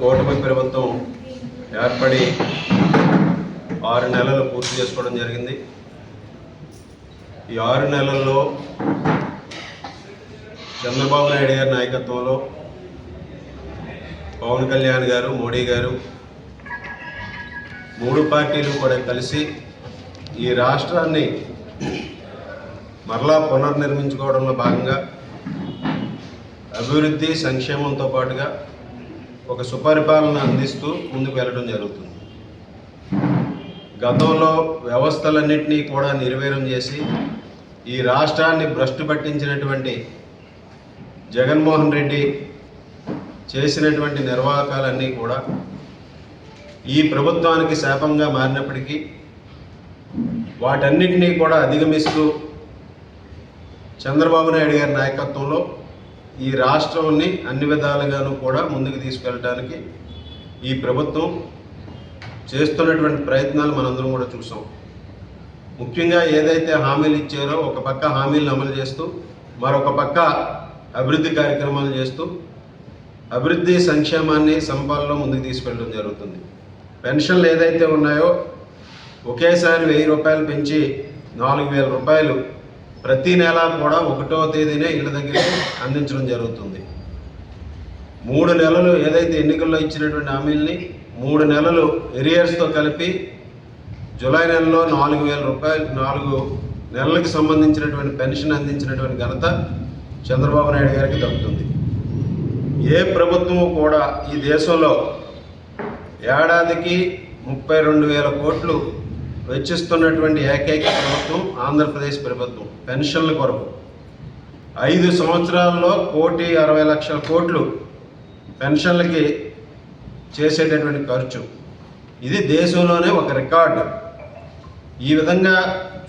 కూటమి ప్రభుత్వం ఏర్పడి ఆరు నెలలు పూర్తి చేసుకోవడం జరిగింది. ఈ ఆరు నెలల్లో చంద్రబాబు నాయుడు గారి నాయకత్వంలో పవన్ కళ్యాణ్ గారు మోడీ గారు మూడు పార్టీలు కూడా కలిసి ఈ రాష్ట్రాన్ని మరలా పునర్నిర్మించుకోవడంలో భాగంగా అభివృద్ధి సంక్షేమంతో పాటుగా ఒక సుపరిపాలన అందిస్తూ ముందుకు వెళ్ళడం జరుగుతుంది. గతంలో వ్యవస్థలన్నింటినీ కూడా నిర్వీర్యం చేసి ఈ రాష్ట్రాన్ని భ్రష్టు పట్టించినటువంటి జగన్మోహన్ రెడ్డి చేసినటువంటి నిర్వాహకాలన్నీ కూడా ఈ ప్రభుత్వానికి శాపంగా మారినప్పటికీ వాటన్నిటినీ కూడా అధిగమిస్తూ చంద్రబాబు నాయుడు గారి నాయకత్వంలో ఈ రాష్ట్రాన్ని అన్ని విధాలుగాను కూడా ముందుకు తీసుకెళ్ళడానికి ఈ ప్రభుత్వం చేస్తున్నటువంటి ప్రయత్నాలు మనందరం కూడా చూసాం. ముఖ్యంగా ఏదైతే హామీలు ఇచ్చారో ఒక పక్క హామీలను అమలు చేస్తూ మరొక పక్క అభివృద్ధి కార్యక్రమాలు చేస్తూ అభివృద్ధి సంక్షేమాన్ని సంపాదనలో ముందుకు తీసుకెళ్ళడం జరుగుతుంది. పెన్షన్లు ఏదైతే ఉన్నాయో ఒకేసారి వెయ్యి రూపాయలు పెంచి నాలుగు వేల రూపాయలు ప్రతి నెల కూడా ఒకటో తేదీనే ఇళ్ళ దగ్గరికి అందించడం జరుగుతుంది. మూడు నెలలు ఏదైతే ఎన్నికల్లో ఇచ్చినటువంటి హామీల్ని మూడు నెలలు ఎరియర్స్తో కలిపి జూలై నెలలో నాలుగు వేల రూపాయలు నాలుగు నెలలకు సంబంధించినటువంటి పెన్షన్ అందించినటువంటి ఘనత చంద్రబాబు నాయుడు గారికి దక్కుతుంది. ఏ ప్రభుత్వము కూడా ఈ దేశంలో ఏడాదికి ముప్పై రెండు వేల కోట్లు వెచ్చిస్తున్నటువంటి ఏకైక ప్రభుత్వం ఆంధ్రప్రదేశ్ ప్రభుత్వం పెన్షన్ల కొరకు. ఐదు సంవత్సరాల్లో కోటి అరవై లక్షల కోట్లు పెన్షన్లకి చేసేటటువంటి ఖర్చు. ఇది దేశంలోనే ఒక రికార్డు. ఈ విధంగా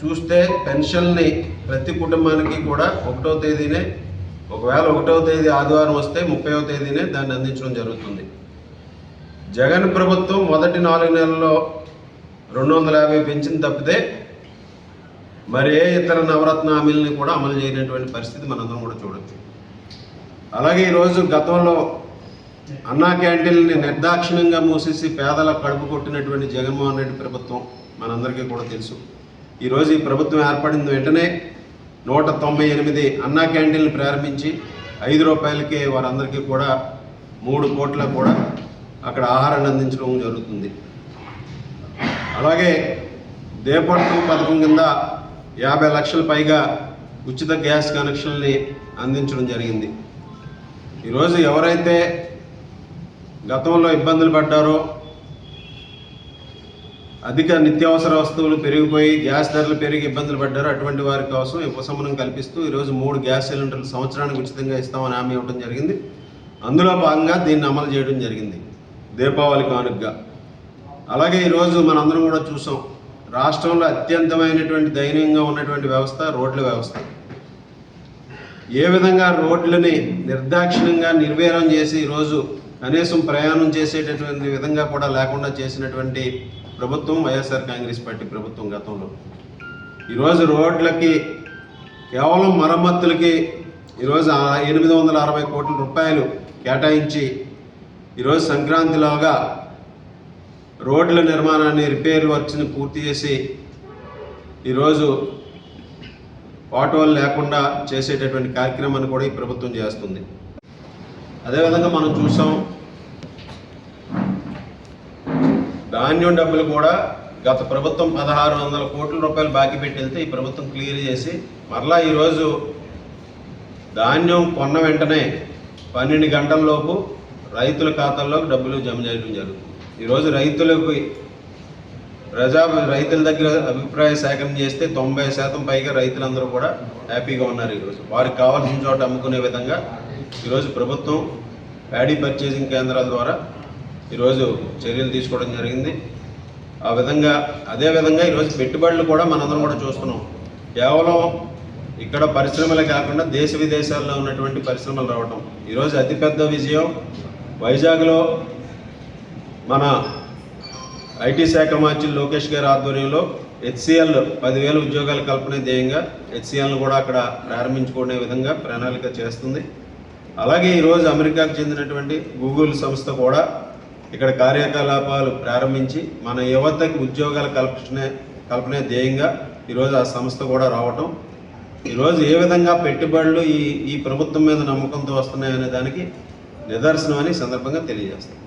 చూస్తే పెన్షన్ని ప్రతి కుటుంబానికి కూడా ఒకటో తేదీనే ఒకవేళ ఒకటో తేదీ ఆదివారం వస్తే ముప్పైవ తేదీనే దాన్ని అందించడం జరుగుతుంది. జగన్ ప్రభుత్వం మొదటి నాలుగు నెలల్లో రెండు వందల యాభై పెంచింది తప్పితే మరి ఏ ఇతర నవరత్న హామీలని కూడా అమలు చేయనటువంటి పరిస్థితి మనందరం కూడా చూడొచ్చు. అలాగే ఈరోజు గతంలో అన్నా క్యాంటీన్ని నిర్దాక్షిణ్యంగా మూసేసి పేదల కడుపు కొట్టినటువంటి జగన్మోహన్ రెడ్డి ప్రభుత్వం మనందరికీ కూడా తెలుసు. ఈరోజు ఈ ప్రభుత్వం ఏర్పడిన వెంటనే నూట తొంభై ఎనిమిది అన్నా క్యాంటీన్లు ప్రారంభించి ఐదు రూపాయలకే వారందరికీ కూడా మూడు కోట్ల కూడా అక్కడ ఆహారాన్ని అందించడం జరుగుతుంది. అలాగే దేపట్టు పథకం కింద యాభై లక్షల పైగా ఉచిత గ్యాస్ కనెక్షన్ని అందించడం జరిగింది. ఈరోజు ఎవరైతే గతంలో ఇబ్బందులు పడ్డారో అధిక నిత్యావసర వస్తువులు పెరిగిపోయి గ్యాస్ ధరలు పెరిగి ఇబ్బందులు పడ్డారో అటువంటి వారి కోసం ఉపశమనం కల్పిస్తూ ఈరోజు మూడు గ్యాస్ సిలిండర్లు సంవత్సరానికి ఉచితంగా ఇస్తామని హామీ ఇవ్వడం జరిగింది. అందులో భాగంగా దీన్ని అమలు చేయడం జరిగింది. దీపావళి కానుకగా. అలాగే ఈరోజు మనందరం కూడా చూసాం రాష్ట్రంలో అత్యంతమైనటువంటి దయనీయంగా ఉన్నటువంటి వ్యవస్థ రోడ్ల వ్యవస్థ. ఏ విధంగా రోడ్లని నిర్దాక్షిణ్యంగా నిర్వీర్యం చేసి ఈరోజు కనీసం ప్రయాణం చేసేటటువంటి విధంగా కూడా లేకుండా చేసినటువంటి ప్రభుత్వం వైఎస్ఆర్ కాంగ్రెస్ పార్టీ ప్రభుత్వం గతంలో. ఈరోజు రోడ్లకి కేవలం మరమ్మతులకి ఈరోజు ఎనిమిది వందల అరవై కోట్ల రూపాయలు కేటాయించి ఈరోజు సంక్రాంతిలోగా రోడ్ల నిర్మాణాన్ని రిపేర్ వర్క్స్ని పూర్తి చేసి ఈరోజు ఆటోలు లేకుండా చేసేటటువంటి కార్యక్రమాన్ని కూడా ఈ ప్రభుత్వం చేస్తుంది. అదేవిధంగా మనం చూసాం ధాన్యం డబ్బులు కూడా గత ప్రభుత్వం పదహారు వందల కోట్ల రూపాయలు బాకీ పెట్టి వెళ్తే ఈ ప్రభుత్వం క్లియర్ చేసి మరలా ఈరోజు ధాన్యం కొన్న వెంటనే పన్నెండు గంటల్లోపు రైతుల ఖాతాల్లోకి డబ్బులు జమ చేయడం జరుగుతుంది. ఈరోజు రైతులకు ప్రజా రైతుల దగ్గర అభిప్రాయ సేకరణ చేస్తే తొంభై శాతం పైగా రైతులందరూ కూడా హ్యాపీగా ఉన్నారు ఈరోజు. వారికి కావాల్సిన చోట అమ్ముకునే విధంగా ఈరోజు ప్రభుత్వం ప్యాడీ పర్చేసింగ్ కేంద్రాల ద్వారా ఈరోజు చర్యలు తీసుకోవడం జరిగింది. ఆ విధంగా అదే విధంగా ఈరోజు పెట్టుబడులు కూడా మనందరం కూడా చూస్తున్నాం. కేవలం ఇక్కడ పరిశ్రమలే కాకుండా దేశ విదేశాల్లో ఉన్నటువంటి పరిశ్రమలు రావటం. ఈరోజు అతిపెద్ద విజయం. వైజాగ్లో మన ఐటీ శాఖ మంత్రి లోకేష్ గారి ఆధ్వర్యంలో హెచ్సిఎల్ పదివేల ఉద్యోగాల కల్పన ధ్యేయంగా హెచ్సిఎల్ను కూడా అక్కడ ప్రారంభించుకునే విధంగా ప్రణాళిక చేస్తుంది. అలాగే ఈరోజు అమెరికాకు చెందినటువంటి గూగుల్ సంస్థ కూడా ఇక్కడ కార్యకలాపాలు ప్రారంభించి మన యువతకి ఉద్యోగాల కల్పనే కల్పనే ధ్యేయంగా ఈరోజు ఆ సంస్థ కూడా రావటం. ఈరోజు ఏ విధంగా పెట్టుబడులు ఈ ఈ ప్రభుత్వం మీద నమ్మకంతో వస్తున్నాయనే దానికి నిదర్శనం అని సందర్భంగా తెలియజేస్తాం.